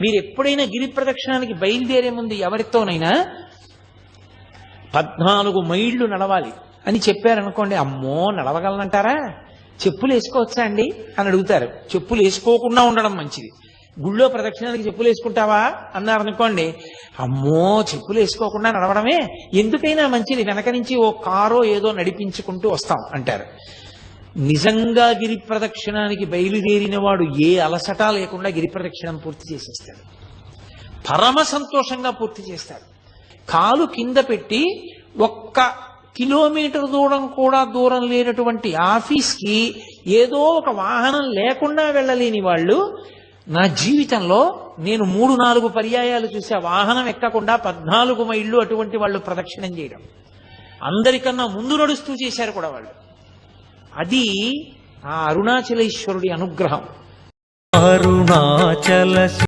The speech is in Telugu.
మీరు ఎప్పుడైనా గిరి ప్రదక్షిణానికి బయలుదేరే ముందు ఎవరితోనైనా పద్నాలుగు మైళ్ళు నడవాలి అని చెప్పారనుకోండి అమ్మో నడవగలనంటారా? చెప్పులు వేసుకోవచ్చా అండి? అని అడుగుతారు. చెప్పులు వేసుకోకుండా ఉండడం మంచిది. గుళ్ళో ప్రదక్షిణానికి చెప్పులు వేసుకుంటావా అన్నారు అనుకోండి అమ్మో చెప్పులు వేసుకోకుండా నడవడమే. ఎందుకైనా మంచిది వెనక నుంచి ఓ కారో ఏదో నడిపించుకుంటూ వస్తాం అంటారు. నిజంగా గిరి ప్రదక్షిణానికి బయలుదేరిన వాడు ఏ అలసట లేకుండా గిరి ప్రదక్షిణం పూర్తి చేసేస్తాడు. పరమ సంతోషంగా పూర్తి చేస్తాడు. కాలు కింద పెట్టి ఒక్క కిలోమీటర్ దూరం కూడా దూరం లేనటువంటి ఆఫీస్కి ఏదో ఒక వాహనం లేకుండా వెళ్ళలేని వాళ్ళు నా జీవితంలో నేను మూడు నాలుగు పర్యాయాలు చూసే వాహనం ఎక్కకుండా పద్నాలుగు మైళ్ళు అటువంటి వాళ్ళు ప్రదక్షిణం చేయడం. అందరికన్నా ముందు నడుస్తూ చేశారు కూడా వాళ్ళు. అది ఆ అరుణాచలేశ్వరుడి అనుగ్రహం. అరుణాచల